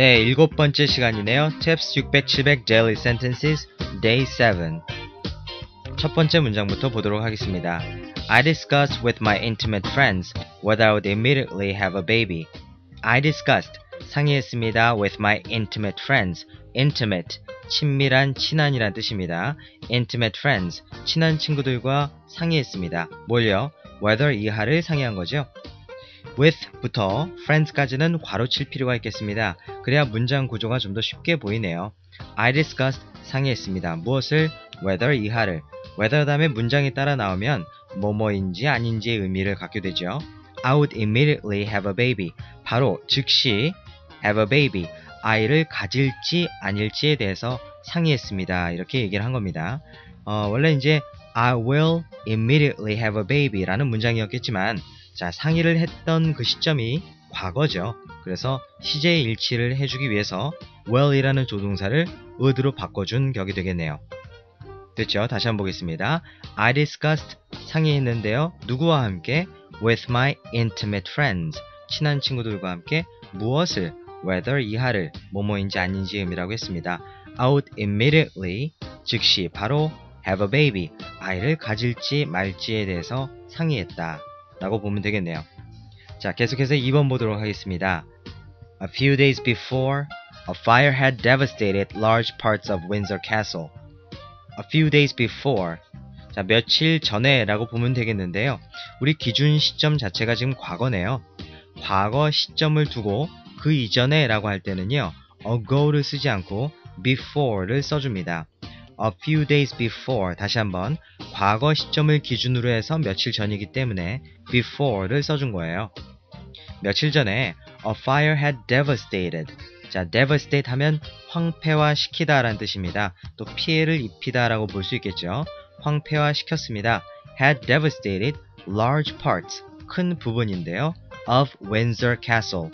네, 일곱 번째 시간이네요. Tips 600, 700 Daily Sentences Day 7. 첫 번째 문장부터 보도록 하겠습니다. I discussed with my intimate friends whether I would immediately have a baby. I discussed 상의했습니다 with my intimate friends. intimate 친밀한 친한이란 뜻입니다. intimate friends 친한 친구들과 상의했습니다. 뭘요? whether 이하를 상의한 거죠. With부터 friends까지는 괄호 칠 필요가 있겠습니다. 그래야 문장 구조가 좀 더 쉽게 보이네요. I discussed 상의했습니다. 무엇을? whether 이하를 whether 다음에 문장이 따라 나오면 뭐뭐인지 아닌지의 의미를 갖게 되죠. I would immediately have a baby. 바로 즉시 have a baby. 아이를 가질지 아닐지에 대해서 상의했습니다. 이렇게 얘기를 한 겁니다. 어, 원래 이제 I will immediately have a baby 라는 문장이었겠지만 자, 상의를 했던 그 시점이 과거죠. 그래서 시제 일치를 해주기 위해서 will이라는 조동사를 would로 바꿔준 격이 되겠네요. 됐죠? 다시 한번 보겠습니다. I discussed 상의했는데요. 누구와 함께? With my intimate friends. 친한 친구들과 함께 무엇을? Whether 이하를 뭐뭐인지 아닌지 의미라고 했습니다. Would immediately 즉시 바로 have a baby 아이를 가질지 말지에 대해서 상의했다 라고 보면 되겠네요. 자 계속해서 2번 보도록 하겠습니다. A few days before, a fire had devastated large parts of Windsor Castle. A few days before. 자, 며칠 전에 라고 보면 되겠는데요. 우리 기준 시점 자체가 지금 과거네요. 과거 시점을 두고 그 이전에 라고 할 때는요. ago를 쓰지 않고 before를 써줍니다. A few days before 다시 한번 과거 시점을 기준으로 해서 며칠 전이기 때문에 before를 써준 거예요. 며칠 전에 a fire had devastated 자, devastate 하면 황폐화 시키다 라는 뜻입니다. 또 피해를 입히다 라고 볼 수 있겠죠. 황폐화 시켰습니다. had devastated large parts 큰 부분인데요. of Windsor Castle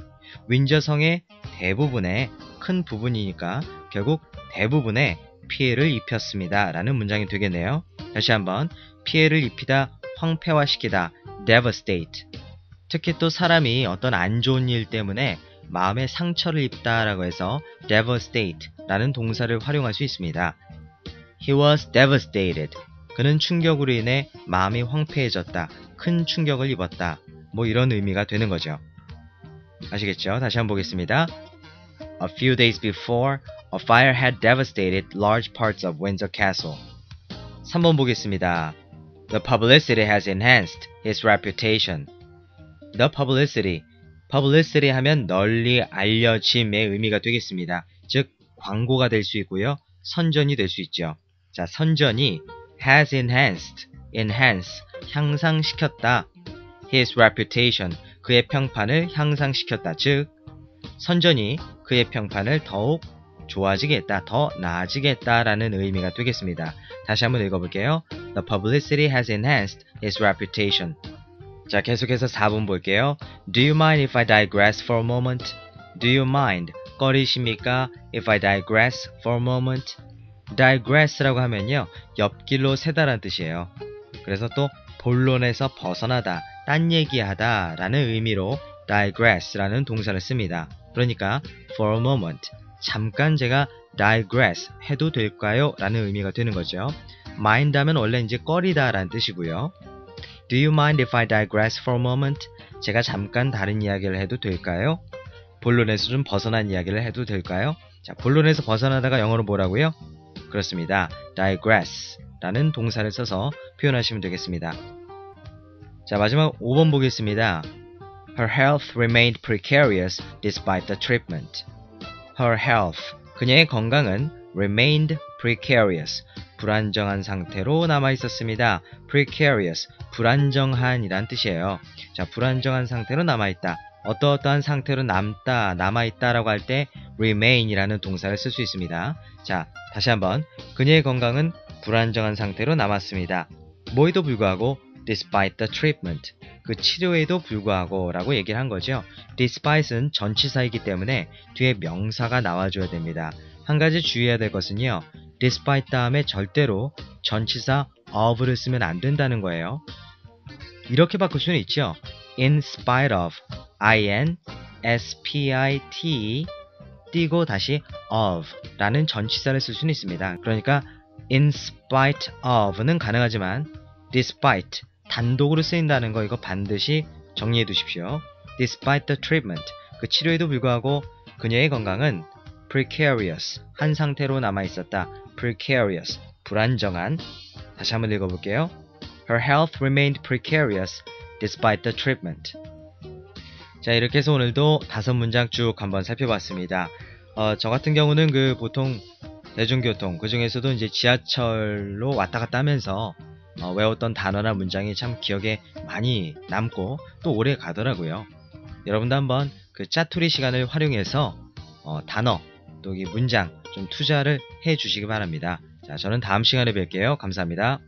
윈저성의 대부분의 큰 부분이니까 결국 대부분의 피해를 입혔습니다. 라는 문장이 되겠네요. 다시 한번 피해를 입히다, 황폐화시키다, devastate. 특히 또 사람이 어떤 안 좋은 일 때문에 마음에 상처를 입다라고 해서 devastate 라는 동사를 활용할 수 있습니다. He was devastated. 그는 충격으로 인해 마음이 황폐해졌다. 큰 충격을 입었다. 뭐 이런 의미가 되는 거죠. 아시겠죠? 다시 한번 보겠습니다. A few days before, a fire had devastated large parts of Windsor Castle. 3번 보겠습니다. The publicity has enhanced his reputation. The publicity. publicity 하면 널리 알려짐의 의미가 되겠습니다. 즉, 광고가 될 수 있고요. 선전이 될 수 있죠. 자, 선전이 has enhanced, enhance, 향상시켰다. his reputation, 그의 평판을 향상시켰다. 즉, 선전이 그의 평판을 더욱 좋아지게 했다, 더 나아지게 했다라는 의미가 되겠습니다. 다시 한번 읽어볼게요. The publicity has enhanced his reputation. 자, 계속해서 4번 볼게요. Do you mind if I digress for a moment? Do you mind? 꺼리십니까? If I digress for a moment? digress라고 하면요. 옆길로 새다라는 뜻이에요. 그래서 또 본론에서 벗어나다, 딴 얘기하다 라는 의미로 digress라는 동사를 씁니다. 그러니까 for a moment, 잠깐 제가 digress 해도 될까요? 라는 의미가 되는 거죠. mind 하면 원래 이제 꺼리다 라는 뜻이고요. Do you mind if I digress for a moment? 제가 잠깐 다른 이야기를 해도 될까요? 본론에서 좀 벗어난 이야기를 해도 될까요? 자, 본론에서 벗어나다가 영어로 뭐라고요? 그렇습니다. digress 라는 동사를 써서 표현하시면 되겠습니다. 자, 마지막 5번 보겠습니다. Her health remained precarious despite the treatment. Her health. 그녀의 건강은 remained precarious. 불안정한 상태로 남아 있었습니다. precarious. 불안정한이란 뜻이에요. 자, 불안정한 상태로 남아 있다. 어떠어떠한 상태로 남다, 남아있다라고 할 때 remain이라는 동사를 쓸 수 있습니다. 자, 다시 한번. 그녀의 건강은 불안정한 상태로 남았습니다. 뭐에도 불구하고 despite the treatment. 그 치료에도 불구하고 라고 얘기를 한 거죠. despite은 전치사이기 때문에 뒤에 명사가 나와줘야 됩니다. 한 가지 주의해야 될 것은요. despite 다음에 절대로 전치사 of를 쓰면 안 된다는 거예요. 이렇게 바꿀 수는 있죠. in spite of, in, s-p-i-t, 띄고 다시 of 라는 전치사를 쓸 수는 있습니다. 그러니까 in spite of는 가능하지만 despite 단독으로 쓰인다는 거 이거 반드시 정리해 두십시오. despite the treatment 그 치료에도 불구하고 그녀의 건강은 precarious 한 상태로 남아 있었다. precarious 불안정한 다시 한번 읽어볼게요. Her health remained precarious despite the treatment. 자 이렇게 해서 오늘도 다섯 문장 쭉 한번 살펴봤습니다. 어, 저 같은 경우는 그 보통 대중교통 그 중에서도 이제 지하철로 왔다 갔다 하면서 어, 외웠던 단어나 문장이 참 기억에 많이 남고 또 오래 가더라고요. 여러분도 한번 그 짜투리 시간을 활용해서 어, 단어 또이 문장 좀 투자를 해 주시기 바랍니다. 자, 저는 다음 시간에 뵐게요. 감사합니다.